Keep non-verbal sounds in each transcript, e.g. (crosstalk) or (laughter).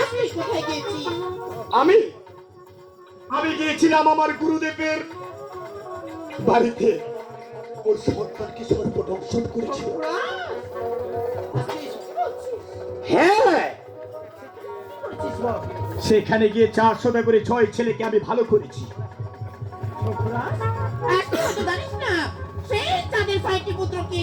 আপনি কোথায় গিয়েছি? আমি? আমি গিয়েছিলাম আমার গুরুদেবের বাড়িতে। ওর সন্তানকে সর্বদংশন করেছিল? হ্যাঁ। সেখানে গিয়ে চারশোটা করে ছয় ছেলেকে আমি ভালো করেছি। পুত্রকে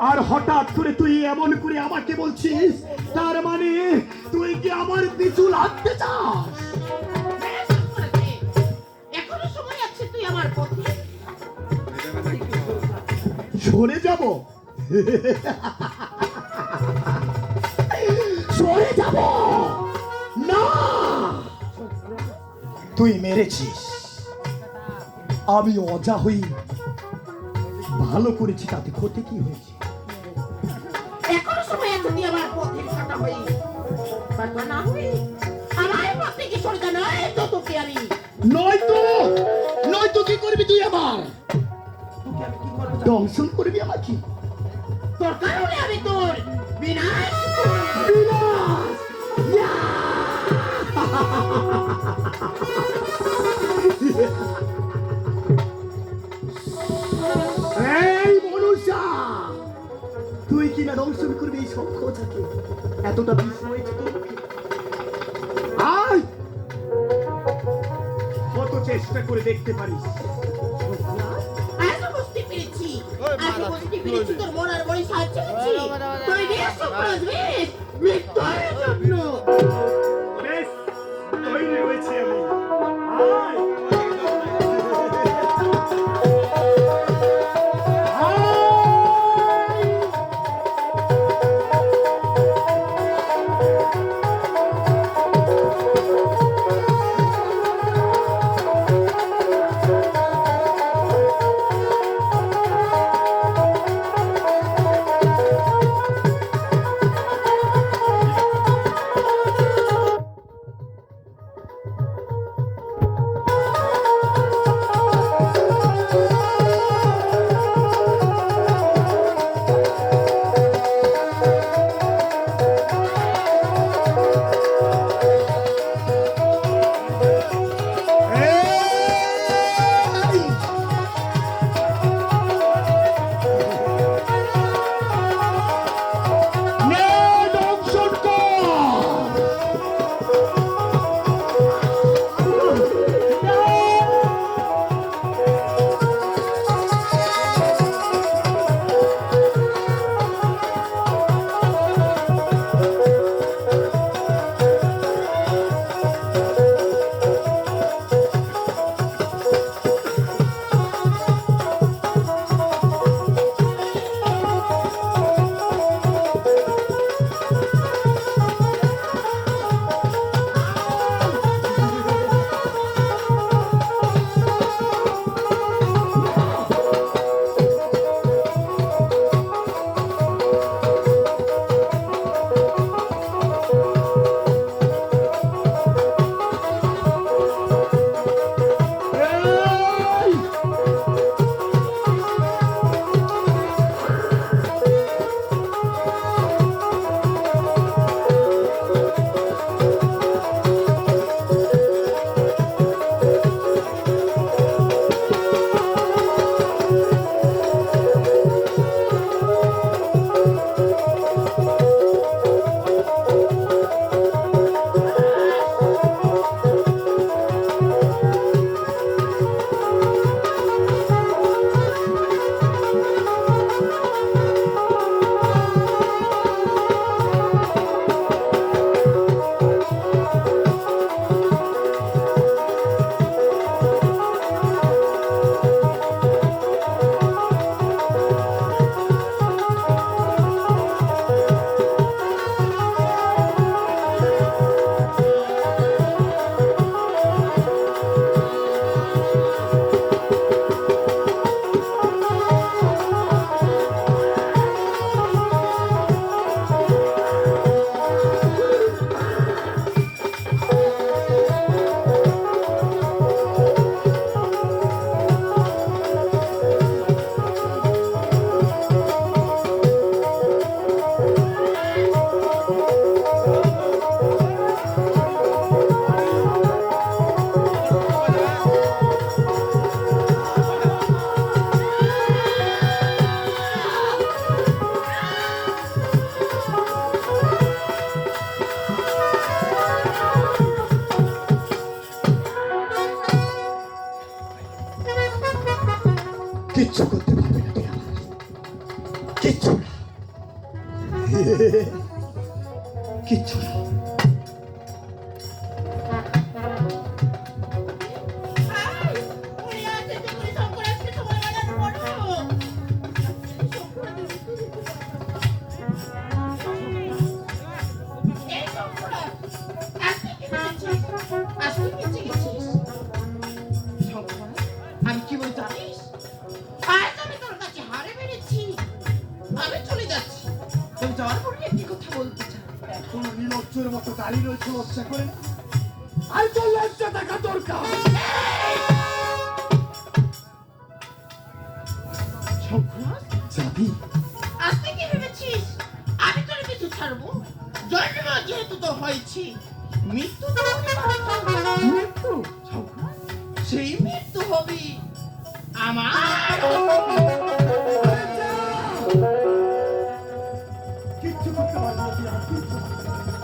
আর হঠাৎ করে তুই এমন করে আমাকে বলছিস? তার মানে তুই কি আমার পিছু লাগতে চাস? এখনও সময় আছে তুই আমার পথে? সরে যাব। সরে যাব। না। তুই মেরেছিস। আমি অজা হই ভালো করেছি তাতে ক্ষতি কি হয়েছে? বাটা না হই আমার পথ থেকে সরে যা নয় তো তোকে আমি নয়তো নয়তো কি করবি তুই আমার কি? দংশন করবি আমাকে তোর কারণে আমি তোর বিনাশ বিনাশ! ইয়া! (laughs) তুই কি করবে এই সব থাকে এতটা বিস্ময় আয়! কত চেষ্টা করে দেখতে পারিস। মৃত্যু গেছিস? শঙ্করা, আমি কি বলি জানিস আজ এখনও নিলজ্জের মতো দাঁড়িয়ে রয়েছে লজ্জা করে। না আই তো লজ্জা দেখা দরকার। যাবি ভেবেছিস আমি তোর কিছু ছাড়বো? জন্ম যেহেতু তো হয়েছি মৃত্যু তো। মৃত্যু? সেই মৃত্যু হবে আমার।